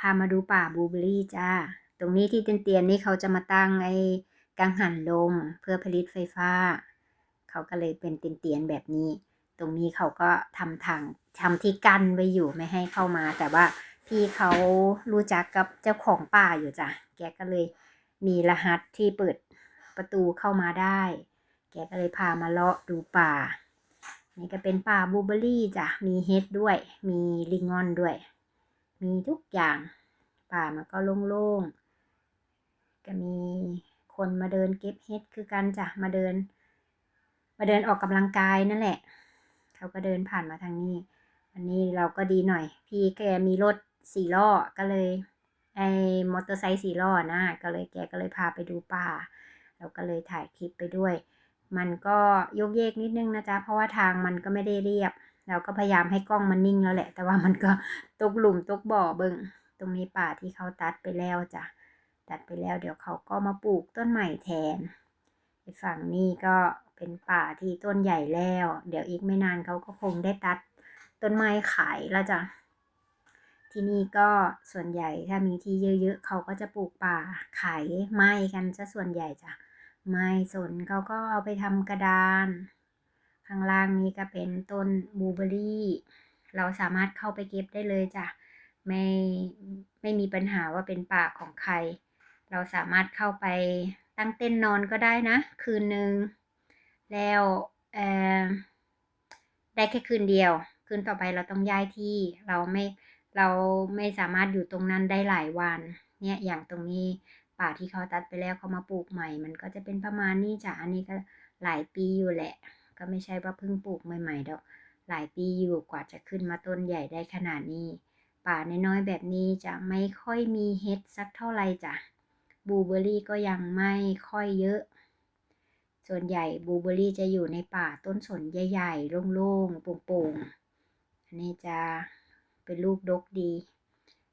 พามาดูป่าบูเบอรี่จ้า ตรงนี้ที่เตียนๆนี่เขาจะมาตั้งไอ้กังหันลมเพื่อผลิตไฟฟ้า เขาก็เลยเป็นเตียนๆแบบนี้ ตรงนี้เขาก็ทำทางทำที่กั้นไว้อยู่ไม่ให้เข้ามา แต่ว่าพี่เขารู้จักกับเจ้าของป่าอยู่จ้ะ แกก็เลยมีรหัสที่เปิดประตูเข้ามาได้ แกก็เลยพามาเลาะดูป่า นี่ก็เป็นป่าบูเบอรี่จ้ะ มีเฮดด้วย มีลิงงอนด้วย มีทุกอย่าง ป่ามันก็โล่งๆก็มีคนมาเดินเก็บเฮ็ดคือกันจ้ะมาเดิน มาเดินออกกำลังกายนั่นแหละ เขาก็เดินผ่านมาทางนี้ วันนี้เราก็ดีหน่อย พี่แกมีรถสี่ล้อก็เลยไอ้มอเตอร์ไซค์สี่ล้อนะก็เลยแกก็เลยพาไปดูป่า เราก็เลยถ่ายคลิปไปด้วย มันก็โยกเยกนิดนึงนะจ๊ะเพราะว่าทางมันก็ไม่ได้เรียบ เราก็พยายามให้กล้องมันนิ่งแล้วแหละ แต่ว่ามันก็ตกหลุมตกบ่อเบิงตรงนี้ป่าที่เขาตัดไปแล้วจ้ะตัดไปแล้วเดี๋ยวเขาก็มาปลูกต้นใหม่แทนฝั่งนี้ก็เป็นป่าที่ต้นใหญ่แล้ว เดี๋ยวอีกไม่นานเขาก็คงได้ตัดต้นไม้ขายแล้วจ้ะที่นี่ก็ส่วนใหญ่ถ้ามีที่เยอะๆเขาก็จะปลูกป่าขายไม้กันซะส่วนใหญ่จ้ะไม้สนเขาก็เอาไปทำกระดาน ข้างล่างนี้ก็เป็นต้นบลูเบอรี่ เราสามารถเข้าไปเก็บได้เลยจ้ะ ไม่ไม่มีปัญหาว่าเป็นป่าของใคร เราสามารถเข้าไปตั้งเต้นนอนก็ได้นะ คืนหนึ่งแล้วเออได้แค่คืนเดียว คืนต่อไปเราต้องย้ายที่ เราไม่เราไม่สามารถอยู่ตรงนั้นได้หลายวัน เนี่ยอย่างตรงนี้ป่าที่เขาตัดไปแล้วเขามาปลูกใหม่ มันก็จะเป็นประมาณนี้จ้ะ อันนี้ก็หลายปีอยู่แหละ ก็ไม่ใช่ว่าเพิ่งปลูกใหม่ๆดอก หลายปีอยู่กว่าจะขึ้นมาต้นใหญ่ได้ขนาดนี้ ป่าน้อยๆแบบนี้จะไม่ค่อยมีเฮ็ดสักเท่าไหร่จ้ะบูเบอรี่ก็ยังไม่ค่อยเยอะ ส่วนใหญ่บูเบอรี่จะอยู่ในป่าต้นสนใหญ่ๆโล่งๆโปร่งๆอันนี้จะเป็นลูกดกดี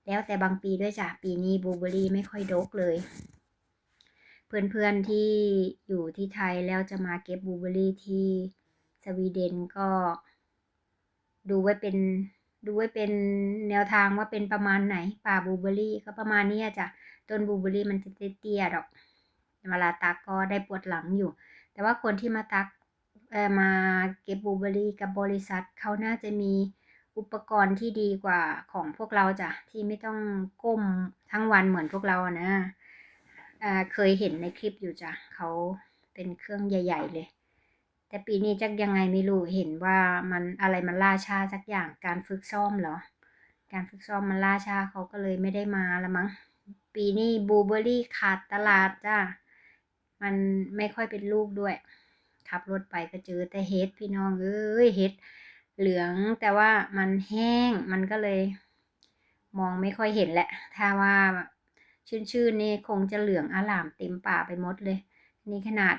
แล้วแต่บางปีด้วยจ้ะปีนี้บูเบอรี่ไม่ค่อยดกเลยเพื่อนๆที่อยู่ที่ไทยแล้วจะมาเก็บบูเบอรี่ที่ วีเดนก็ ดูไว้เป็นดูไว้เป็นแนวทางว่าเป็นประมาณไหน ป่าบูเบอรรี่ก็ประมาณนี้จ้ะต้นบูเบอรรี่มันจะเตี้ยๆดอกเวลาตักก็ได้ปวดหลังอยู่ แต่ว่าคนที่มาตักเอ่อมาเก็บบูเบอรรี่กับบริษัทเขาน่าจะมีอุปกรณ์ที่ดีกว่าของพวกเราจ้ะที่ไม่ต้องก้มทั้งวันเหมือนพวกเราอะนะอ่าเคยเห็นในคลิปอยู่จ้ะเขาเป็นเครื่องใหญ่ ๆ เลย แต่ปีนี้จักยังไงไม่รู้เห็นว่ามันอะไรมันล่าช้าสักอย่างการฝึกซ้อมเหรอ การฝึกซ้อมมันล่าช้าเขาก็เลยไม่ได้มาละมั้งปีนี้บลูเบอรี่ขาดตลาดจ้ามันไม่ค่อยเป็นลูกด้วย ขับรถไปก็เจอแต่เฮ็ดพี่น้องเอ้ยเฮ็ดเหลืองแต่ว่ามันแห้งมันก็เลย มองไม่ค่อยเห็นแหละ ถ้าว่าชื้นๆนี่คงจะเหลืองอลามเต็มป่าไปหมดเลย นี่ขนาด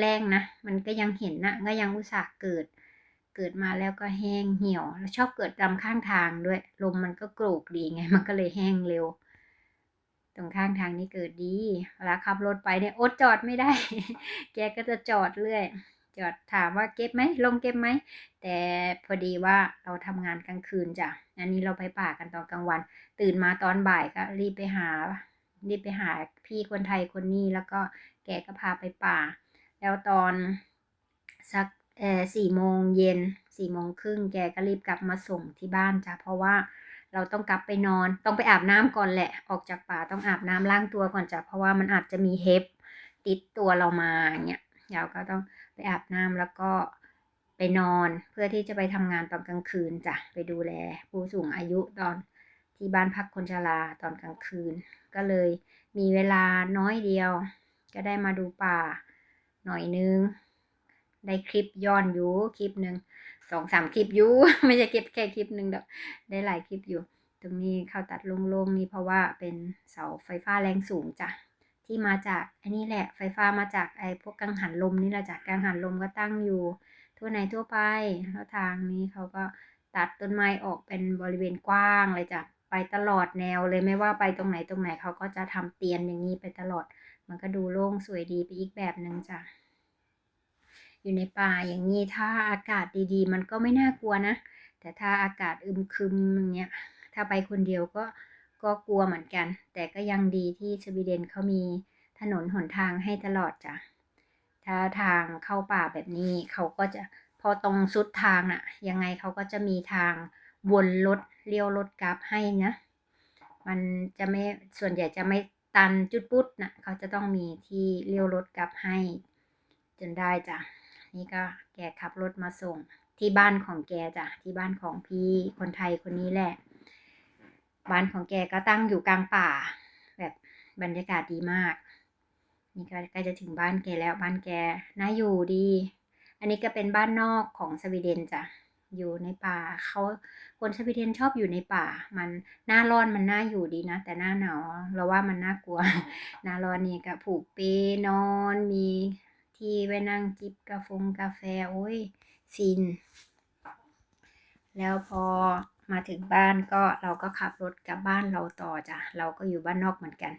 แรงๆนะ มันก็ยังเห็นนะก็ยังอุตส่าห์เกิด เกิดมาแล้วก็แห้งเหี่ยว แล้วชอบเกิดตามข้างทางด้วย ลมมันก็โกรกดีไง มันก็เลยแห้งเร็ว ตรงข้างทางนี่เกิดดีเวลาขับรถไปเนี่ยอดจอดไม่ได้ แกก็จะจอดเรื่อย จอดถามว่าเก็บไหมลงเก็บไหม แต่พอดีว่าเราทำงานกลางคืนจ้ะ อันนี้เราไปป่ากันตอนกลางวัน ตื่นมาตอนบ่ายก็รีบไปหารีบไปหาพี่คนไทยคนนี้แล้วก็แกก็พาไปป่า แล้วตอนสักเออสี่โมงเย็นสี่โมงครึ่งแกก็รีบกลับมาส่งที่บ้านจ้ะเพราะว่าเราต้องกลับไปนอน ต้องไปอาบน้ำก่อนแหละ ออกจากป่าต้องอาบน้ำล้างตัวก่อนจ้ะเพราะว่ามันอาจจะมีเห็บติดตัวเรามาเงี้ยเราก็ต้องไปอาบน้ำแล้วก็ไปนอนเพื่อที่จะไปทำงานตอนกลางคืนจ้ะไปดูแล ผู้สูงอายุตอนที่บ้านพักคนชราตอนกลางคืน ก็เลยมีเวลาน้อยเดียว ก็ได้มาดูป่า หน่อยนึง ได้คลิปย้อนอยู่คลิปหนึ่งสองสามคลิปอยู่ ไม่ใช่เก็บแค่คลิปหนึ่งดอกได้หลายคลิปอยู่ ตรงนี้เขาตัดโล่งๆนี่เพราะว่าเป็นเสาไฟฟ้าแรงสูงจ้ะที่มาจากอันนี้แหละไฟฟ้ามาจากไอ้พวกกังหันลมนี่แหละจ้ะกังหันลมก็ตั้งอยู่ ทั่วในทั่วไปแล้วทางนี้เขาก็ตัดต้นไม้ออกเป็นบริเวณกว้างเลยจ้ะไปตลอดแนวเลยไม่ว่าไปตรงไหนตรงไหนเขาก็จะทำเตียนอย่างนี้ไปตลอด มันก็ดูโล่งสวยดีไปอีกแบบหนึ่งจ้ะ อยู่ในป่าอย่างนี้ถ้าอากาศดีๆ มันก็ไม่น่ากลัวนะ แต่ถ้าอากาศอึมครึมอย่างเงี้ย ถ้าไปคนเดียวก็ก็กลัวเหมือนกัน แต่ก็ยังดีที่สวีเดนเขามีถนนหนทางให้ตลอดจ้ะ ถ้าทางเข้าป่าแบบนี้เขาก็จะพอตรงสุดทางน่ะ ยังไงเขาก็จะมีทางวนรถเลี้ยวรถกลับให้นะ มันจะไม่ส่วนใหญ่จะไม่ ตันจุดปุ๊ดนะเขาจะต้องมีที่เลี้ยวรถกลับให้ จนได้จ้ะ นี่ก็แกขับรถมาส่ง ที่บ้านของแกจ้ะ ที่บ้านของพี่คนไทยคนนี้แหละ บ้านของแกก็ตั้งอยู่กลางป่า แบบบรรยากาศดีมาก นี่ก็ใกล้จะถึงบ้านแกแล้วบ้านแกน่าอยู่ดี อันนี้ก็เป็นบ้านนอกของสวีเดนจ้ะ อยู่ในป่าเขาคนสวีเดนชอบอยู่ในป่า มันหน้าร้อนมันน่าอยู่ดีนะ แต่หน้าหนาวเราว่ามันน่ากลัว หน้าร้อนนี่ก็ผูกเปนอนมีที่ไว้นั่งจิบกาแฟกาแฟโอ้ยฟิน แล้วพอมาถึงบ้านก็เราก็ขับรถกลับบ้านเราต่อจ้ะเราก็อยู่บ้านนอกเหมือนกัน